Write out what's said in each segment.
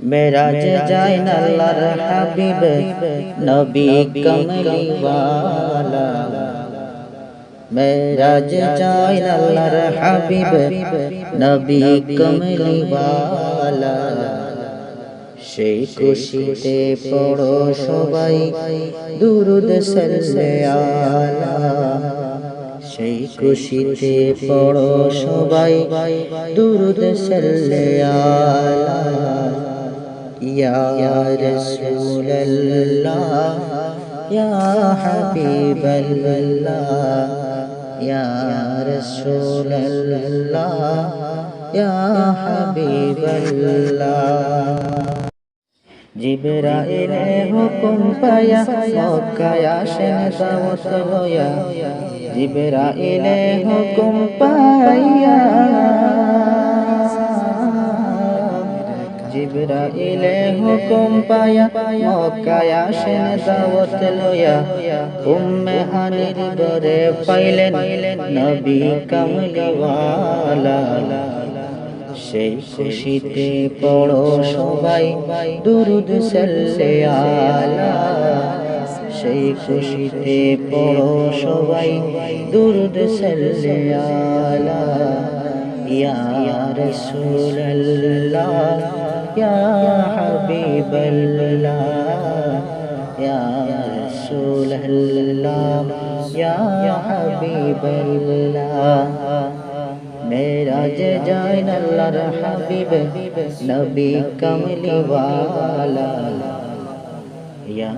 মেরাজ যায় না আল্লাহর হাবিব নবী কমলিওয়ালা মেরাজ যায় না আল্লাহর হাবিব নবী কমলিওয়ালা সেই খুশিতে পড়ো সবাই দুরুদ সাল্লে আলা সেই খুশিতে পড়ো সবাই দুরুদ সাল্লে আলা ইয়া রাসূলুল্লাহ ইয়া হাবিবাল্লাহ ইয়া রাসূলুল্লাহ ইয়া হাবিবাল্লাহ জিবরাইল হুকুম পায়া মক্কায় আসেন দাওয়াত লয়া জিবরাইল হুকুম পায়া জিবরাইল হুকুম পায়া, মক্কায় আসেন দাওয়াত লয়া উম্মে হানির ঘরে পাইলেন নবী কামলিওয়ালা। সেই খুশিতে পড়ো সবাই, দুরুদ সাল্লে আলা। সেই খুশিতে পড়ো সবাই, দুরুদ সাল্লে আলা। ইয়া রাসূলুল্লাহ। ইয়া হাবিবাল্লাহ ইয়া রাসূলুল্লাহ ইয়া হাবিবাল্লাহ মেরাজ যায় আল্লাহর হাবিব নবী কমলিওয়ালা ইয়া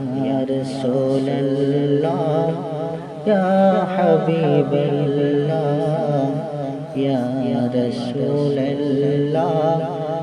রাসূলুল্লাহ ইয়া হাবিবাল্লাহ ইয়া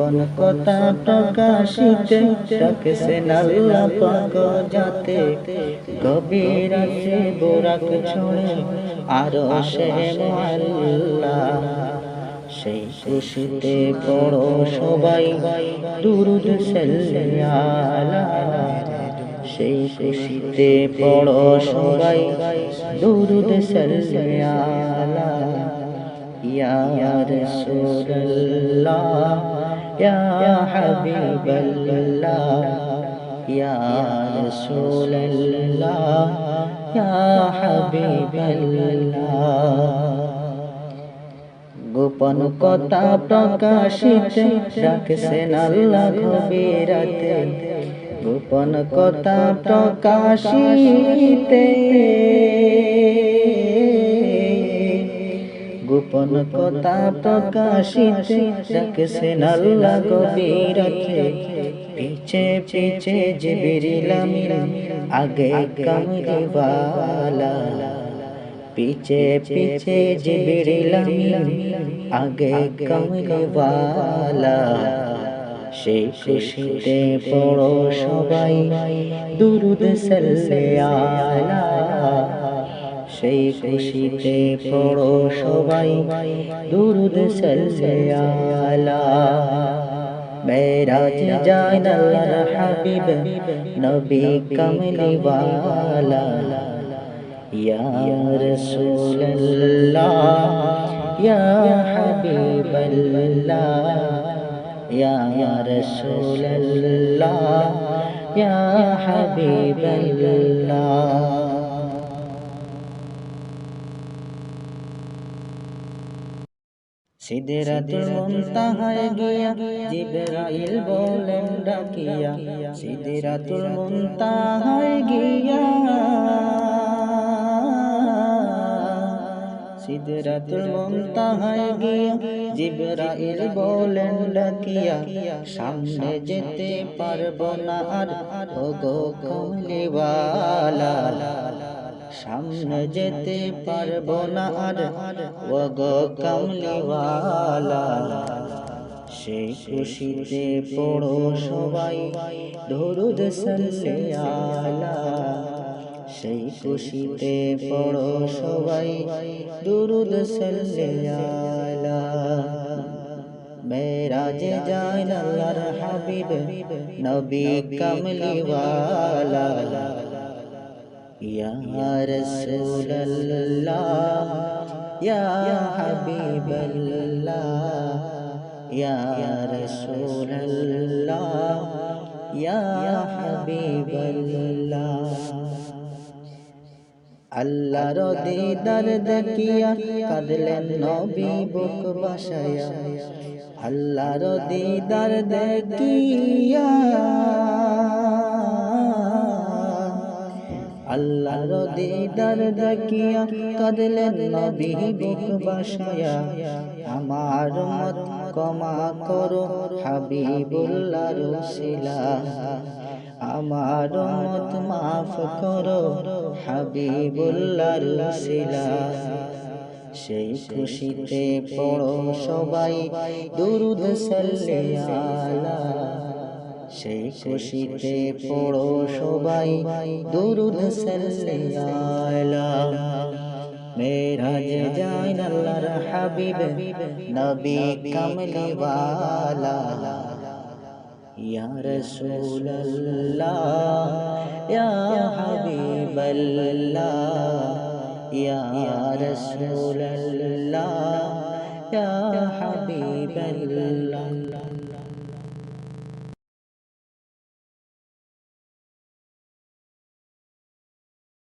গোপন কথা প্রকাশিতে আল্লাহ পাক যাতে। গভীর আছে গোরাক ছড়ে আরও সে আল্লাহ সেই খুশিতে পড়ো সবাই, দুরুদ সাল্লে আলা। সেই খুশিতে পড়ো সবাই, দুরুদ সাল্লে আলা। ইয়া রাসূলুল্লাহ। হাবিবাল্লাহ গোপন কথা প্রকাশিত রাখছেন আল্লাহ গভীরাতে। গোপন কথা প্রকাশিতে গোপন কথা প্রকাশিতে রাখছেন আল্লাহ গভীরাতে পিছে পিছে জিবিরিল আমির আগে কামরিওয়ালা পিছে পিছে জিবরিল আমিন আগে কমলিওয়ালা সেই খুশিতে পড়ো সবাই, দুরুদ সাল্লে আলা। সেই খুশিতে পড়ো সবাই দুরুদ সাল্লে আলা মেরাজ যায় আল্লাহর হাবিব নবী কমলিওয়ালা يا رسول الله يا حبيب الله يا رسول الله يا حبيب الله সিদরাতুল মুনতাহায় গিয়া জিবরাইল বলেন ডাকিয়া সিদরাতুল মুনতাহায় গিয়া। সিদরাতুল মুনতাহায় গিয়া জিবরাইল বলেন ডাকিয়া সামনে যেতে পারব না আর ওগো কমলিওয়ালা। সামনে যেতে পারব না আর। ওগো কমলিওয়ালা সেই খুশিতে পড়ো সবাই দরুদ সাল্লে আলা সেই খুশিতে পড়ো সবাই দুরুদ সাল্লাল্লাহ মেরাজে যায় আল্লাহর হাবিব, নবী কমলিওয়ালা। আল্লাহর দিদার দেখিয়া কাঁদলেন নবী বুক বাসায়া আল্লাহর দিদার দেখিয়া আল্লাহর দিদার দেখিয়া কাঁদলেন নবী বুক বাসায়া। আমার মত কমা করো হাবিবুল্লাহ রসিলা আমার মত মাফ করো হাবিবুল্লাহ রসিলা সেই খুশিতে পড়ো সবাই, দুরুদ সাল্লাল্লাহ সেই খুশিতে পড়ো সবাই দুরুদ সাল্লাল্লাহ মেরাজে যায় আল্লাহর হাবিব নবী কমলিওয়ালা ইয়া রাসূলুল্লাহ ইয়া হাবিবাল্লাহ ইয়া রাসূলুল্লাহ ইয়া হাবিবাল্লাহ